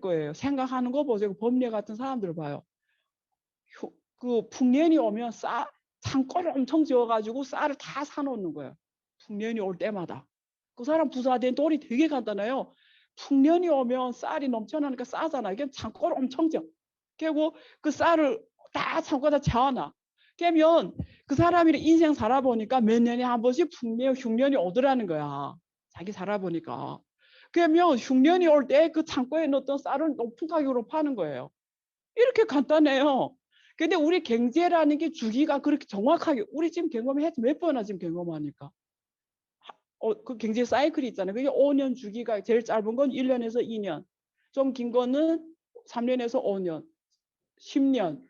거예요. 생각하는 거 보세요. 범례 같은 사람들 봐요. 효- 그 풍년이 오면 쌀 창고를 엄청 지어가지고 쌀을 다 사놓는 거예요. 풍년이 올 때마다. 그 사람 부자된 돌이 되게 간단해요. 풍년이 오면 쌀이 넘쳐나니까 싸잖아. 이게 창고를 엄청 지어. 그리고 그 쌀을 다 창고에다 채워놔. 그러면 그 사람이 인생 살아보니까 몇 년에 한 번씩 풍년, 흉년이 오더라는 거야. 자기 살아보니까. 그러면 흉년이 올 때 그 창고에 넣었던 쌀을 높은 가격으로 파는 거예요. 이렇게 간단해요. 근데 우리 경제라는 게 주기가 그렇게 정확하게 우리 지금 경험했지 몇 번이나 지금 경험하니까. 하- 어, 그 경제 사이클이 있잖아요. 그게 5년 주기가 제일 짧은 건 1년에서 2년. 좀 긴 거는 3년에서 5년, 10년,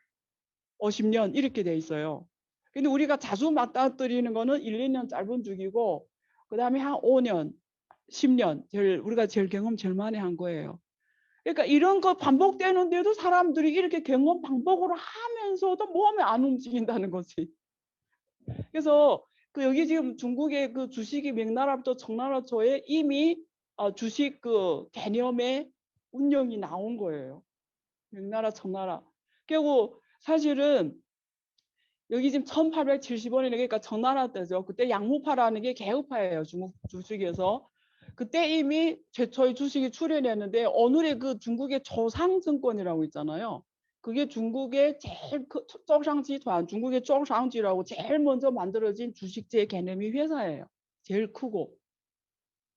50년 이렇게 돼 있어요. 근데 우리가 자주 맞닥뜨리는 거는 1, 2년 짧은 주기고 그 다음에 한 5년, 10년 제일 우리가 제일 경험 제일 많이 한 거예요. 그러니까 이런 거 반복되는데도 사람들이 이렇게 경험 반복으로 하면서도 몸이 안 움직인다는 거지. 그래서 그 여기 지금 중국의 그 주식이 명나라부터 청나라 초에 이미 어, 주식 그 개념의 운영이 나온 거예요. 명나라 청나라. 그리고 사실은 여기 지금 1875년에 그러니까 청나라 때죠. 그때 양무파라는 게 개우파예요. 중국 주식에서. 그때 이미 최초의 주식이 출현했는데 오늘의 그 중국의 초상증권이라고 있잖아요. 그게 중국의 제일 그 쪼상지团, 중국의 쪼상지라고 제일 먼저 만들어진 주식제 개념이 회사예요. 제일 크고.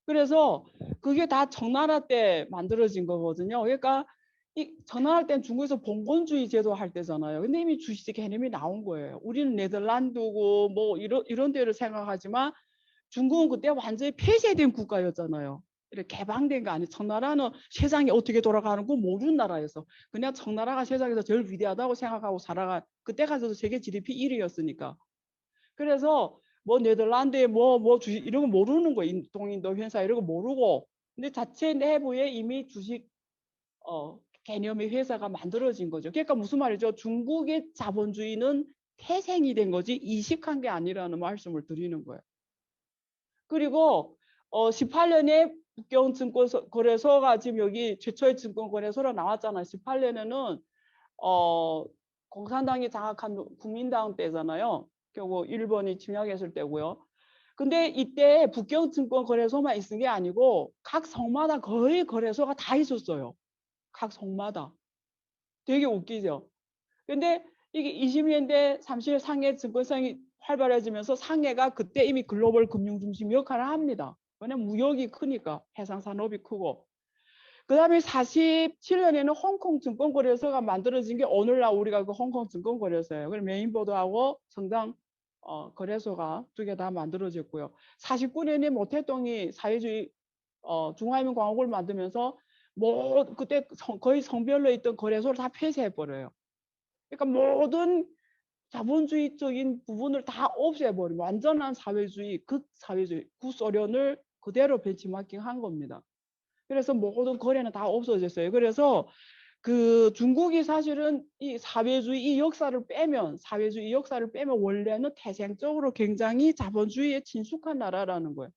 그래서 그게 다 청나라 때 만들어진 거거든요. 그러니까 이 청나라 때는 중국에서 봉건주의 제도 할 때잖아요. 근데 이미 주식 개념이 나온 거예요. 우리는 네덜란드고 뭐 이런 이런 데를 생각하지만 중국은 그때 완전히 폐쇄된 국가였잖아요. 개방된 거 아니에요. 청나라는 세상이 어떻게 돌아가는 거 모르는 나라였어. 그냥 청나라가 세상에서 제일 위대하다고 생각하고 살아간 그때 가서도 세계 GDP 1위였으니까. 그래서 뭐 네덜란드에 뭐 뭐 주식 이런 거 모르는. 인- 동인도 회사 이런 거 모르고. 근데 자체 내부에 이미 주식 어 개념의 회사가 만들어진 거죠. 그러니까 무슨 말이죠? 중국의 자본주의는 태생이 된 거지 이식한 게 아니라는 말씀을 드리는 거예요. 그리고 어 18년에 북경 증권 거래소가 지금 여기 최초의 증권 거래소로 나왔잖아요. 18년에는 어 공산당이 장악한 국민당 때잖아요. 결국 일본이 침략했을 때고요. 근데 이때 북경 증권 거래소만 있은 게 아니고 각 성마다 거의 거래소가 다 있었어요. 각 성마다. 되게 웃기죠. 근데 이게 20년대 30년 상해 증권성이 활발해지면서 상해가 그때 이미 글로벌 금융 중심 역할을 합니다. 왜냐면 무역이 크니까 해상 산업이 크고. 그 다음에 47년에는 홍콩 증권거래소가 만들어진 게 오늘날 우리가 그 홍콩 증권거래소예요. 그럼 메인보드하고 성당 어, 거래소가 두 개 다 만들어졌고요. 49년에 모태동이 사회주의 어, 중화인민공화국을 만들면서 뭐 그때 성- 거의 성별로 있던 거래소를 다 폐쇄해 버려요. 그러니까 모든 자본주의적인 부분을 다 없애버리고 완전한 사회주의, 극사회주의, 구소련을 그대로 벤치마킹한 겁니다. 그래서 모든 거래는 다 없어졌어요. 그래서 그 중국이 사실은 이 사회주의 이 역사를 빼면 사회주의 역사를 빼면 원래는 태생적으로 굉장히 자본주의에 친숙한 나라라는 거예요.